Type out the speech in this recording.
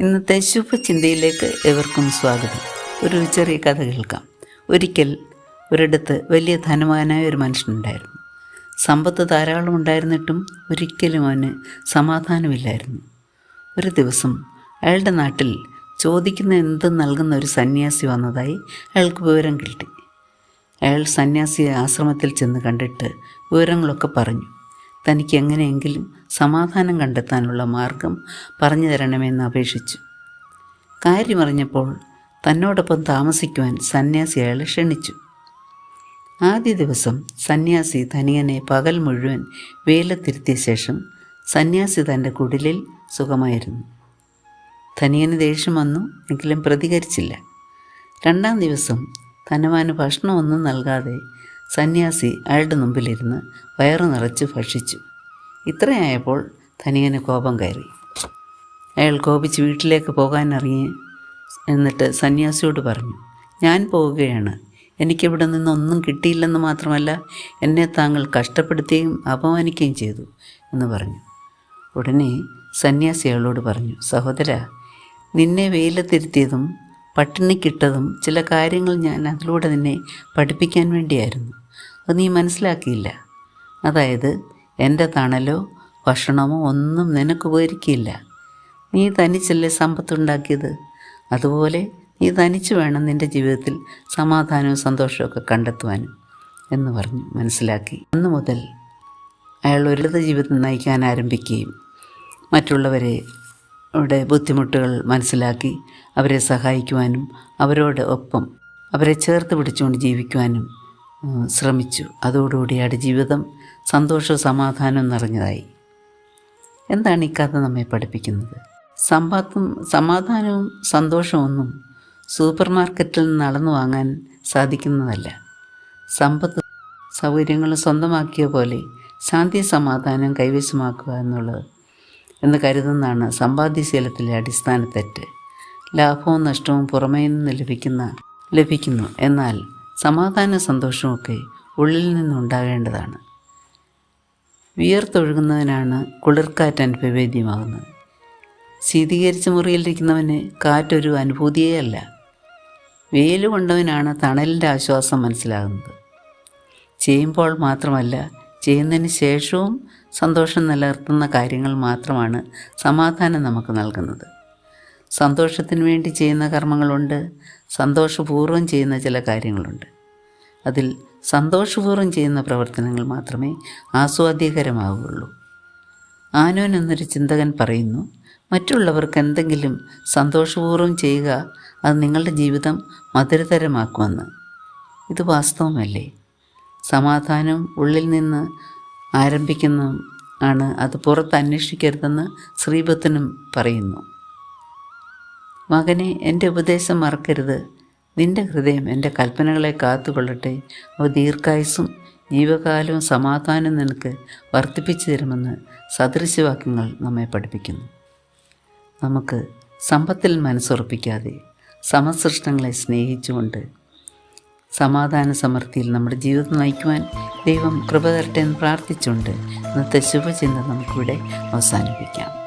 ഇന്നത്തെ ശുഭചിന്തയിലേക്ക് എവർക്കും സ്വാഗതം. ഒരു ചെറിയ കഥ കേൾക്കാം. ഒരിക്കൽ ഒരിടത്ത് വലിയ ധനവാനായ ഒരു മനുഷ്യനുണ്ടായിരുന്നു. സമ്പത്ത് ധാരാളം ഉണ്ടായിരുന്നിട്ടും ഒരിക്കലും അവന് സമാധാനമില്ലായിരുന്നു. ഒരു ദിവസം അയാളുടെ നാട്ടിൽ ചോദിക്കുന്ന എന്തും നൽകുന്ന ഒരു സന്യാസി വന്നതായി അയാൾക്ക് വിവരം കിട്ടി. അയാൾ സന്യാസിയെ ആശ്രമത്തിൽ ചെന്ന് കണ്ടിട്ട് വിവരങ്ങളൊക്കെ പറഞ്ഞു. തനിക്ക് എങ്ങനെയെങ്കിലും സമാധാനം കണ്ടെത്താനുള്ള മാർഗം പറഞ്ഞു തരണമെന്ന് അപേക്ഷിച്ചു. കാര്യമറിഞ്ഞപ്പോൾ തന്നോടൊപ്പം താമസിക്കുവാൻ സന്യാസി അയാളെ ക്ഷണിച്ചു. ആദ്യ ദിവസം സന്യാസി തനിയനെ പകൽ മുഴുവൻ വേലത്തിരുത്തിയ ശേഷം സന്യാസി തന്റെ കുടിലിൽ സുഖമായിരുന്നു. തനിയന് ദേഷ്യം വന്നു എങ്കിലും പ്രതികരിച്ചില്ല. രണ്ടാം ദിവസം ധനവാന് ഭക്ഷണമൊന്നും നൽകാതെ സന്യാസി അയാളുടെ മുമ്പിലിരുന്ന് വയറു നിറച്ച് ഭക്ഷിച്ചു. ഇത്രയായപ്പോൾ ധനികന് കോപം കയറി. അയാൾ കോപിച്ച് വീട്ടിലേക്ക് അറിയേ എന്നിട്ട് സന്യാസിയോട് പറഞ്ഞു ഞാൻ പോവുകയാണ്. എനിക്കിവിടെ നിന്നൊന്നും കിട്ടിയില്ലെന്ന് മാത്രമല്ല എന്നെ താങ്കൾ കഷ്ടപ്പെടുത്തുകയും അപമാനിക്കുകയും ചെയ്തു എന്ന് പറഞ്ഞു. ഉടനെ സന്യാസി അയാളോട് പറഞ്ഞു സഹോദര നിന്നെ വെയിലത്തിരുത്തിയതും പട്ടിണിക്കിട്ടതും ചില കാര്യങ്ങൾ ഞാൻ അതിലൂടെ നിന്നെ പഠിപ്പിക്കാൻ വേണ്ടിയായിരുന്നു. അത് നീ മനസ്സിലാക്കിയില്ല. അതായത് എന്റെ തണലോ ഭക്ഷണമോ ഒന്നും നിനക്ക് ഉപകരിക്കില്ല. നീ തനിച്ചല്ലേ സമ്പത്തുണ്ടാക്കിയത്? അതുപോലെ നീ തനിച്ച് വേണം നിന്റെ ജീവിതത്തിൽ സമാധാനവും സന്തോഷമൊക്കെ കണ്ടെത്തുവാനും എന്ന് പറഞ്ഞു മനസ്സിലാക്കി. അന്ന് മുതൽ അയാൾ ഒരു ജീവിതം നയിക്കാൻ ആരംഭിക്കുകയും മറ്റുള്ളവരെ യുടെ ബുദ്ധിമുട്ടുകൾ മനസ്സിലാക്കി അവരെ സഹായിക്കുവാനും അവരോട് ഒപ്പം അവരെ ചേർത്ത് പിടിച്ചുകൊണ്ട് ജീവിക്കുവാനും ശ്രമിച്ചു. അതോടുകൂടി അയാളുടെ ജീവിതം സന്തോഷവും സമാധാനവും നിറഞ്ഞതായി. എന്താണ് ഈ കഥ നമ്മെ പഠിപ്പിക്കുന്നത്? സമ്പത്തും സമാധാനവും സന്തോഷമൊന്നും സൂപ്പർ മാർക്കറ്റിൽ നിന്ന് നടന്നു വാങ്ങാൻ സാധിക്കുന്നതല്ല. സമ്പത്ത് സൗകര്യങ്ങൾ സ്വന്തമാക്കിയ പോലെ ശാന്തി സമാധാനം കൈവശമാക്കുക എന്നുള്ളത് എന്ന് കരുതുന്നതാണ് സമ്പാദ്യശീലത്തിലെ അടിസ്ഥാന തെറ്റ്. ലാഭവും നഷ്ടവും പുറമേ നിന്ന് ലഭിക്കുന്ന ലഭിക്കുന്നു. എന്നാൽ സമാധാന സന്തോഷമൊക്കെ ഉള്ളിൽ നിന്നുണ്ടാകേണ്ടതാണ്. വിയർത്തൊഴുകുന്നതിനാണ് കുളിർക്കാറ്റ് അനുഭവേദ്യമാകുന്നത്. ശീതീകരിച്ച മുറിയിലിരിക്കുന്നവന് കാറ്റൊരു അനുഭൂതിയേ അല്ല. വെയിൽ കൊണ്ടവനാണ് തണലിന്റെ ആശ്വാസം മനസ്സിലാകുന്നത്. ചെയ്യുമ്പോൾ മാത്രമല്ല ചെയ്യുന്നതിന് ശേഷവും സന്തോഷം നിലനിർത്തുന്ന കാര്യങ്ങൾ മാത്രമാണ് സമാധാനം നമുക്ക് നൽകുന്നത്. സന്തോഷത്തിന് വേണ്ടി ചെയ്യുന്ന കർമ്മങ്ങളുണ്ട്. സന്തോഷപൂർവം ചെയ്യുന്ന ചില കാര്യങ്ങളുണ്ട്. അതിൽ സന്തോഷപൂർവം ചെയ്യുന്ന പ്രവർത്തനങ്ങൾ മാത്രമേ ആസ്വാദ്യകരമാവുകയുള്ളൂ. ആനോൻ എന്നൊരു ചിന്തകൻ പറയുന്നു മറ്റുള്ളവർക്ക് എന്തെങ്കിലും സന്തോഷപൂർവം ചെയ്യുക അത് നിങ്ങളുടെ ജീവിതം മധുരതരമാക്കുമെന്ന്. ഇത് വാസ്തവമല്ലേ? സമാധാനം ഉള്ളിൽ നിന്ന് ആരംഭിക്കുന്ന ആണ്. അത് പുറത്ത് അന്വേഷിക്കരുതെന്ന് ശ്രീപത്തിനും പറയുന്നു. മകനെ എന്റെ ഉപദേശം മറക്കരുത്. നിന്റെ ഹൃദയം എന്റെ കൽപ്പനകളെ കാത്തുകൊള്ളട്ടെ. അവ ദീർഘായുസും ജീവകാലവും സമാധാനം നിനക്ക് വർദ്ധിപ്പിച്ചു തരുമെന്ന് സദൃശവാക്യങ്ങൾ നമ്മെ പഠിപ്പിക്കുന്നു. നമുക്ക് സമ്പത്തിൽ മനസ്സുറപ്പിക്കാതെ സമസൃഷ്ടങ്ങളെ സ്നേഹിച്ചുകൊണ്ട് സമാധാന സമൃദ്ധിയിൽ നമ്മുടെ ജീവിതം നയിക്കുവാൻ ദൈവം കൃപ തരട്ടെ എന്ന് പ്രാർത്ഥിച്ചുകൊണ്ട് ഇന്നത്തെ ശുഭചിന്ത നമുക്കിവിടെ അവസാനിപ്പിക്കാം.